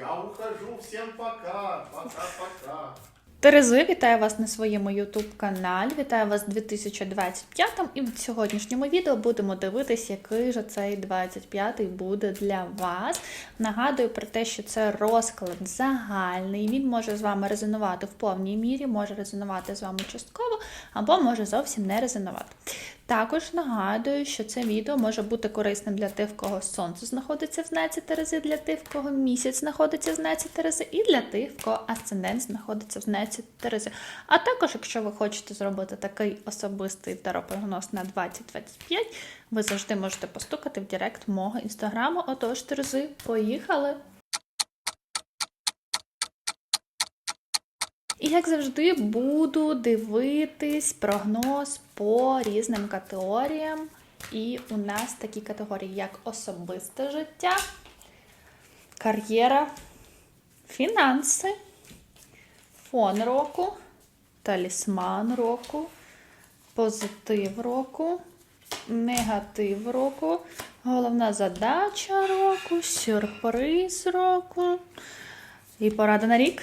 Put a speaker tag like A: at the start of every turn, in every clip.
A: Я ухожу, всем пока, пока-пока.
B: Терези, вітаю вас на своєму YouTube каналі. Вітаю вас в 2025 і в сьогоднішньому відео будемо дивитись, який же цей 25-й буде для вас. Нагадую про те, що це розклад загальний. Він може з вами резонувати в повній мірі, може резонувати з вами частково, або може зовсім не резонувати. Також нагадую, що це відео може бути корисним для тих, в кого сонце знаходиться в знаці Терези, для тих, в кого місяць знаходиться в знаці Терези, і для тих, в кого асцендент знаходиться в знаці Терези. А також, якщо ви хочете зробити такий особистий таропрогноз на 2025, ви завжди можете постукати в Директ мого інстаграму. Отож, Терези, поїхали! І як завжди, буду дивитись прогноз по різним категоріям. І у нас такі категорії, як особисте життя, кар'єра, фінанси, фон року, талісман року, позитив року, негатив року, головна задача року, сюрприз року і порада на рік.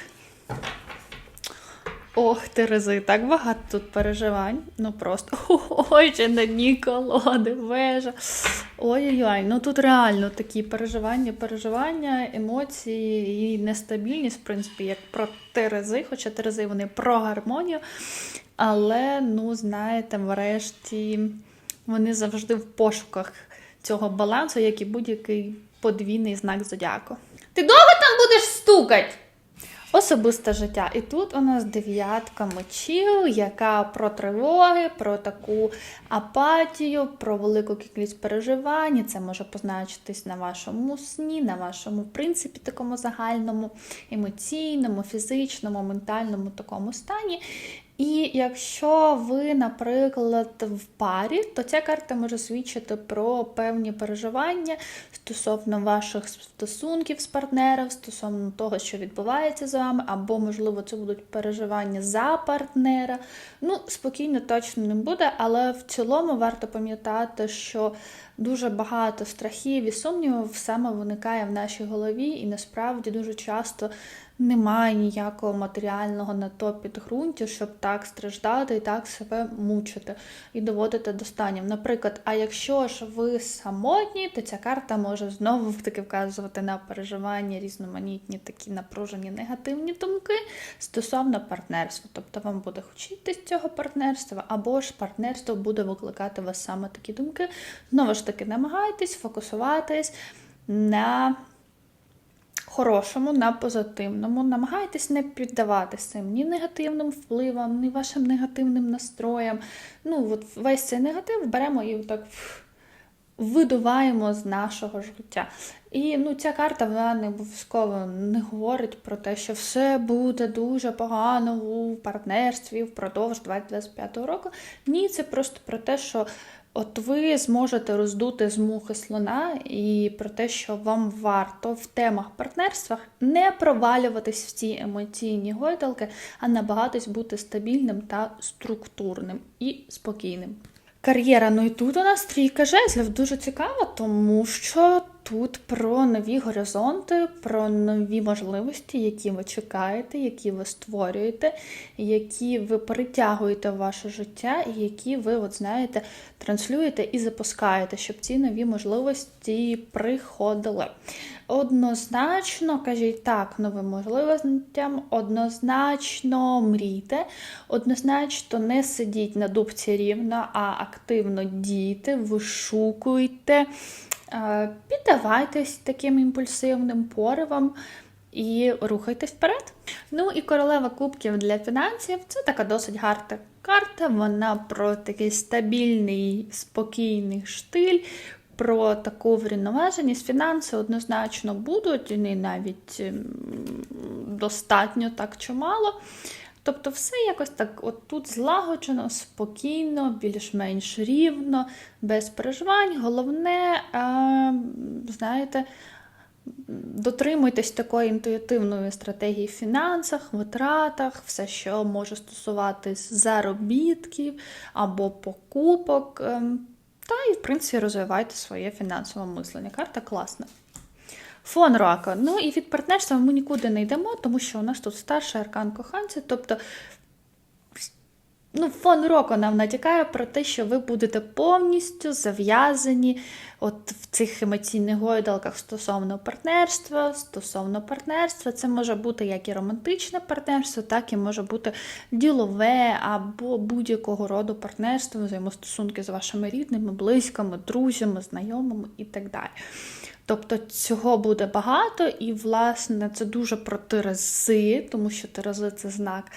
B: Ох, Терези, так багато тут переживань. Ну просто ой, ще на дні колоди, вежа. Ой-ой-ой, ну тут реально такі переживання, переживання, емоції і нестабільність, в принципі, як про Терези, хоча Терези вони про гармонію. Але, ну, знаєте, врешті вони завжди в пошуках цього балансу, як і будь-який подвійний знак зодіаку. Ти довго там будеш стукати? Особисте життя. І тут у нас дев'ятка мечів, яка про тривоги, про таку апатію, про велику кількість переживань. Це може позначитись на вашому сні, на вашому принципі такому загальному, емоційному, фізичному, ментальному такому стані. І якщо ви, наприклад, в парі, то ця карта може свідчити про певні переживання стосовно ваших стосунків з партнером, стосовно того, що відбувається з вами, або, можливо, це будуть переживання за партнера. Ну, спокійно точно не буде, але в цілому варто пам'ятати, що дуже багато страхів і сумнівів саме виникає в нашій голові, і насправді дуже часто немає ніякого матеріального на то підґрунтя, щоб так страждати і так себе мучити і доводити до станів. Наприклад, а якщо ж ви самотні, то ця карта може знову таки вказувати на переживання, різноманітні такі напружені негативні думки стосовно партнерства. Тобто вам буде хотітись цього партнерства, або ж партнерство буде викликати вас саме такі думки. Знову ж таки, намагайтесь фокусуватись на хорошому, на позитивному. Намагайтесь не піддаватися ні негативним впливам, ні вашим негативним настроям. Ну, от весь цей негатив беремо і так видуваємо з нашого життя. І ну, ця карта вона не обов'язково не говорить про те, що все буде дуже погано у партнерстві впродовж 2025 року. Ні, це просто про те, що От ви зможете роздути з мухи слона і про те, що вам варто в темах партнерства не провалюватись в ці емоційні гойдалки, а набагатись бути стабільним та структурним і спокійним. Кар'єра, ну і тут у нас трійка жезлів дуже цікава, тому що тут про нові горизонти, про нові можливості, які ви чекаєте, які ви створюєте, які ви притягуєте в ваше життя, і які ви, от знаєте, транслюєте і запускаєте, щоб ці нові можливості приходили. Однозначно, кажіть так, новим можливостям, однозначно мрійте, однозначно не сидіть на дубці рівно, а активно дійте, вишукуйте, піддавайтесь таким імпульсивним поривам. І рухайтесь вперед. Ну і королева кубків для фінансів це така досить гарна карта. Вона про такий стабільний, спокійний штиль, про таку врівноваженість. Фінанси однозначно будуть, і навіть ем, достатньо так чимало. Тобто, все якось так от тут злагоджено, спокійно, більш-менш рівно, без переживань. Головне, е, знаєте, дотримуйтесь такої інтуїтивної стратегії в фінансах, витратах, все, що може стосуватись заробітків або покупок. ем, Та і, в принципі, розвивайте своє фінансове мислення. Карта класна. Фон року. Ну і від партнерства ми нікуди не йдемо, тому що у нас тут старший аркан коханця. Тобто, ну, фон року нам натякає про те, що ви будете повністю зав'язані от в цих емоційних гойдалках стосовно партнерства. Стосовно партнерства, це може бути як і романтичне партнерство, так і може бути ділове або будь-якого роду партнерство, взаємостосунки з вашими рідними, близькими, друзями, знайомими і так далі. Тобто цього буде багато, і, власне, це дуже про Терези, тому що Терези це знак,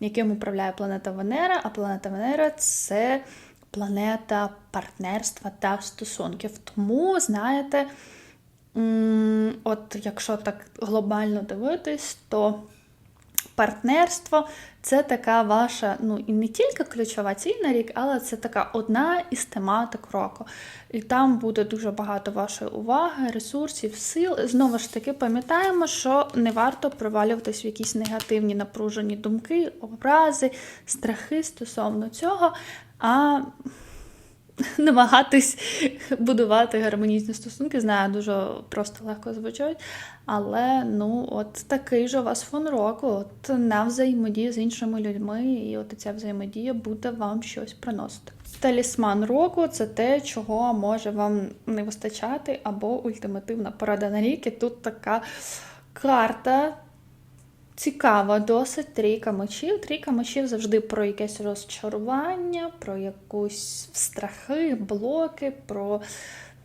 B: яким управляє планета Венера, а планета Венера це планета партнерства та стосунків. Тому, знаєте, от якщо так глобально дивитись, то партнерство це така ваша, ну і не тільки ключова ціль на рік, але це така одна із тематик року. І там буде дуже багато вашої уваги, ресурсів, сил. Знову ж таки, пам'ятаємо, що не варто провалюватись в якісь негативні напружені думки, образи, страхи стосовно цього. а намагатись будувати гармонічні стосунки. Знаю, дуже просто легко звучать. Але ну, от такий же у вас фон року, от на взаємодії з іншими людьми, і от ця взаємодія буде вам щось приносити. Талісман року це те, чого може вам не вистачати, або ультимативна порада на рік. І тут така карта. Цікава, досить трійка мечів. Трійка мечів завжди про якесь розчарування, про якусь страхи, блоки, про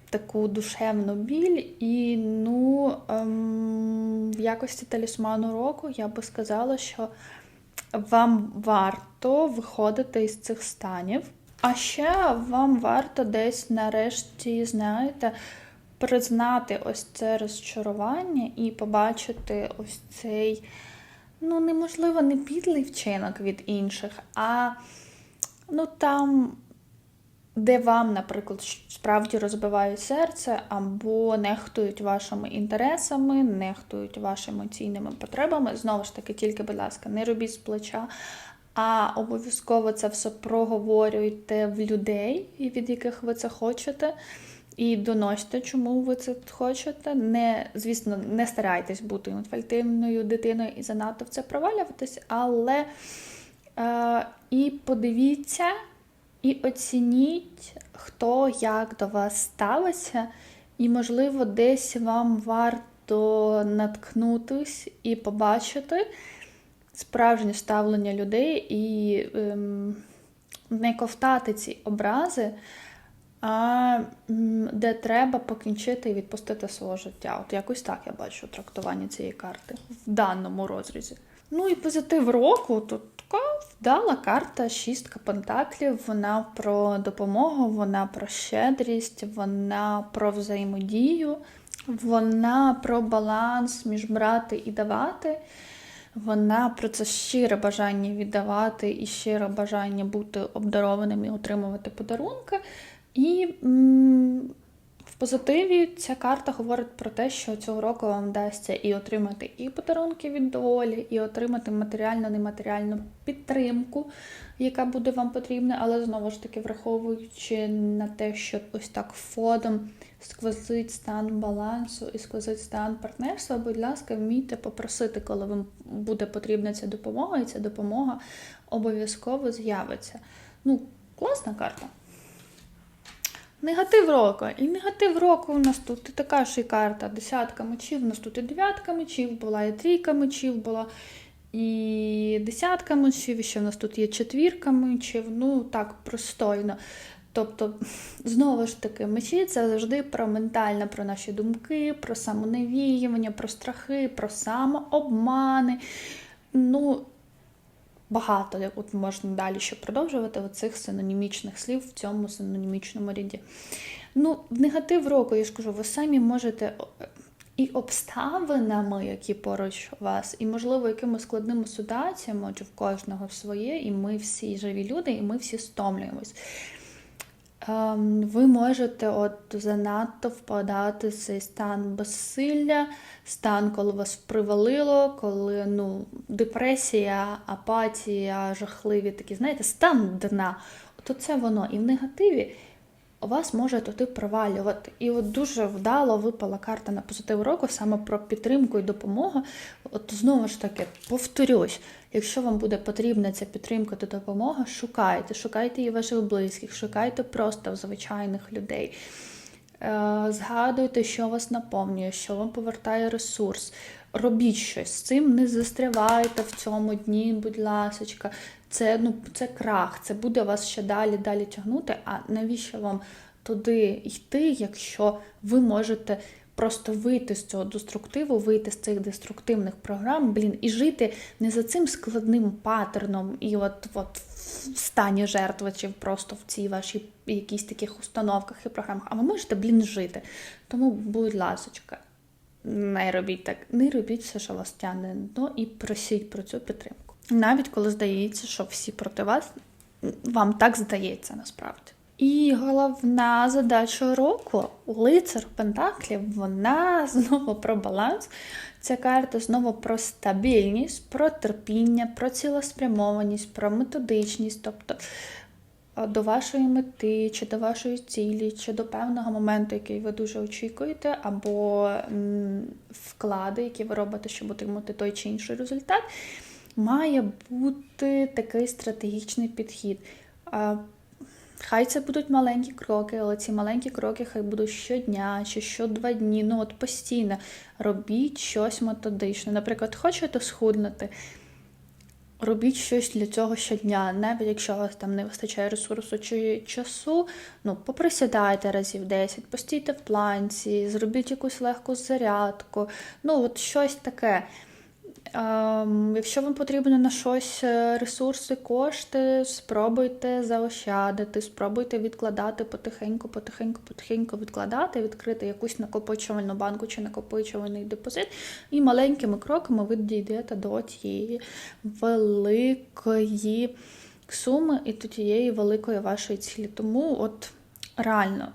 B: таку душевну біль. І ну, ем, в якості талісману року я би сказала, що вам варто виходити із цих станів. А ще вам варто десь нарешті, знаєте, признати ось це розчарування і побачити ось цей ну, неможливо, не підлий вчинок від інших, а ну там, де вам, наприклад, справді розбивають серце, або нехтують вашими інтересами, нехтують вашими емоційними потребами. Знову ж таки, тільки, будь ласка, не робіть з плеча. А обов'язково це все проговорюйте в людей, від яких ви це хочете. І доносьте, чому ви це хочете. Не, Звісно, не старайтесь бути інфальтивною дитиною і занадто в це провалюватись, але е, і подивіться, і оцініть, хто як до вас ставиться, і, можливо, десь вам варто наткнутись і побачити справжнє ставлення людей і ем, не ковтати ці образи а де треба покінчити і відпустити свого життя. От якось так я бачу трактування цієї карти в даному розрізі. Ну і позитив року тут така вдала карта шістка пентаклів. Вона про допомогу, вона про щедрість, вона про взаємодію, вона про баланс між брати і давати. Вона про це щире бажання віддавати і щире бажання бути обдарованим і отримувати подарунки. І в позитиві ця карта говорить про те, що цього року вам вдасться і отримати і подарунки від долі, і отримати матеріальну, нематеріальну підтримку, яка буде вам потрібна, але знову ж таки, враховуючи на те, що ось так фодом сквозить стан балансу і сквозить стан партнерства, будь ласка, вмійте попросити, коли вам буде потрібна ця допомога, і ця допомога обов'язково з'явиться. Ну, класна карта. Негатив року. І негатив року у нас тут і така ж і карта. Десятка мечів, у нас тут і дев'ятка мечів була, і трійка мечів була, і десятка мечів, і ще в нас тут є четвірка мечів. Ну, так, простойно. Тобто, знову ж таки, мечі це завжди про ментальне, про наші думки, про самонавіювання, про страхи, про самообмани. Ну, багато, от можна далі ще продовжувати оцих синонімічних слів в цьому синонімічному ряді. Ну, негатив року, я ж кажу, ви самі можете і обставинами, які поруч вас, і, можливо, якимись складними ситуаціями, чи в кожного своє, і ми всі живі люди, і ми всі стомлюємось. Ем, ви можете от занадто впадати в цей стан безсилля, стан, коли вас привалило, коли ну, депресія, апатія, жахливі такі, знаєте, стан дна. То це воно. І в негативі вас може туди провалювати. І от дуже вдало випала карта на позитив року саме про підтримку і допомогу. От знову ж таки, повторюсь, якщо вам буде потрібна ця підтримка та допомога, шукайте, шукайте і ваших близьких, шукайте просто звичайних людей. Е, Згадуйте, що вас наповнює, що вам повертає ресурс. Робіть щось з цим, не застрявайте в цьому дні, будь ласочка. Це, ну, це крах, це буде вас ще далі, далі тягнути. А навіщо вам туди йти, якщо ви можете просто вийти з цього деструктиву, вийти з цих деструктивних програм, блін, і жити не за цим складним паттерном, і от, от в стані жертви, чи просто в цій вашій якісь таких установках і програмах, а ви можете, блін, жити. Тому, будь ласочка, не робіть так, не робіть все, що вас тягне дно, і просіть про цю підтримку. Навіть коли здається, що всі проти вас, вам так здається насправді. І головна задача року лицар Пентаклів, вона знову про баланс. Ця карта знову про стабільність, про терпіння, про цілеспрямованість, про методичність, тобто е, до вашої мети, чи до вашої цілі, чи до певного моменту, який ви дуже очікуєте, або вклади, які ви робите, щоб отримати той чи інший результат, має бути такий стратегічний підхід. Хай це будуть маленькі кроки, але ці маленькі кроки хай будуть щодня чи щодва дні. Ну от постійно робіть щось методичне. Наприклад, хочете схуднути, робіть щось для цього щодня. Навіть якщо у вас там не вистачає ресурсу чи часу, ну поприсідайте разів 10, постійте в планці, зробіть якусь легку зарядку. Ну, от щось таке. Ем, Якщо вам потрібно на щось е, ресурси, кошти, спробуйте заощадити, спробуйте відкладати потихеньку, потихеньку, потихеньку відкладати, відкрити якусь накопичувальну банку чи накопичувальний депозит, і маленькими кроками ви дійдете до тієї великої суми і до тієї великої вашої цілі. Тому от реально.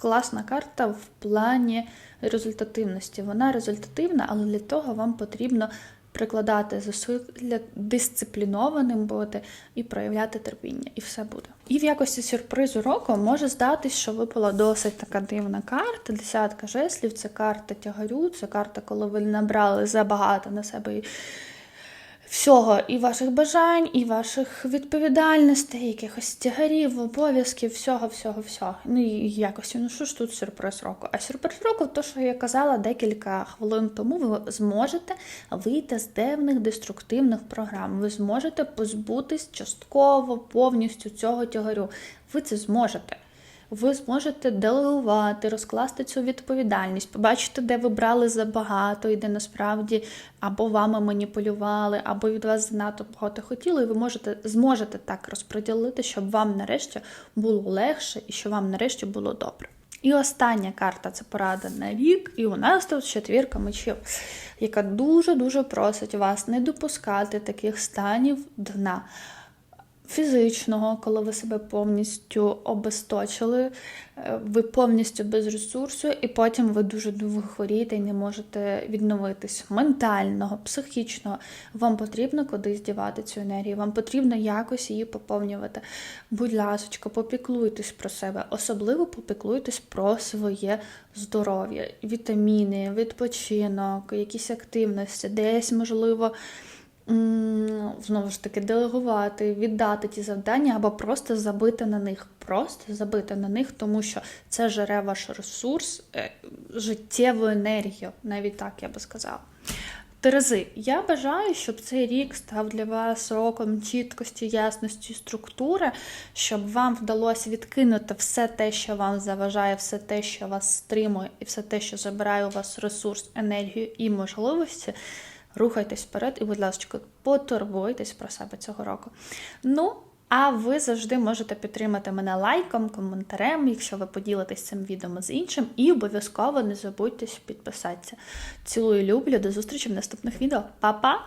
B: Класна карта в плані результативності. Вона результативна, але для того вам потрібно прикладати зусилля, дисциплінованим бути і проявляти терпіння, і все буде. І в якості сюрпризу року може здатись, що випала досить така дивна карта. Десятка жеслів це карта тягарю, це карта, коли ви набрали забагато на себе. Всього і ваших бажань, і ваших відповідальностей, якихось тягарів, обов'язків, всього, всього, всього. Ну і якості. Ну що ж тут сюрприз року? А сюрприз року, то що я казала декілька хвилин тому, ви зможете вийти з дивних деструктивних програм. Ви зможете позбутись частково повністю цього тягарю. Ви це зможете. Ви зможете делегувати, розкласти цю відповідальність, побачити, де ви брали забагато, і де насправді або вами маніпулювали, або від вас занадто багато хотіли, і ви можете зможете так розподілити, щоб вам нарешті було легше і щоб вам нарешті було добре. І остання карта це порада на рік, і у нас тут четвірка мечів, яка дуже-дуже просить вас не допускати таких станів дна фізичного, коли ви себе повністю обесточили, е, ви повністю без ресурсу, і потім ви дуже довго хворієте і не можете відновитись. Ментального, психічного. Вам потрібно кудись дівати цю енергію, вам потрібно якось її поповнювати. Будь ласка, попіклуйтесь про себе, особливо попіклуйтесь про своє здоров'я, вітаміни, відпочинок, якісь активності, десь можливо знову ж таки делегувати, віддати ті завдання або просто забити на них. Просто забити на них, тому що це жере ваш ресурс, е, життєву енергію, навіть так я би сказала. Терези, я бажаю, щоб цей рік став для вас роком чіткості, ясності, структури, щоб вам вдалося відкинути все те, що вам заважає, все те, що вас стримує, і все те, що забирає у вас ресурс, енергію і можливості. Рухайтесь вперед і, будь ласка, потурбуйтесь про себе цього року. Ну, а ви завжди можете підтримати мене лайком, коментарем, якщо ви поділитесь цим відео з іншим, і обов'язково не забудьте підписатися. Цілую, люблю, до зустрічі в наступних відео. Па-па!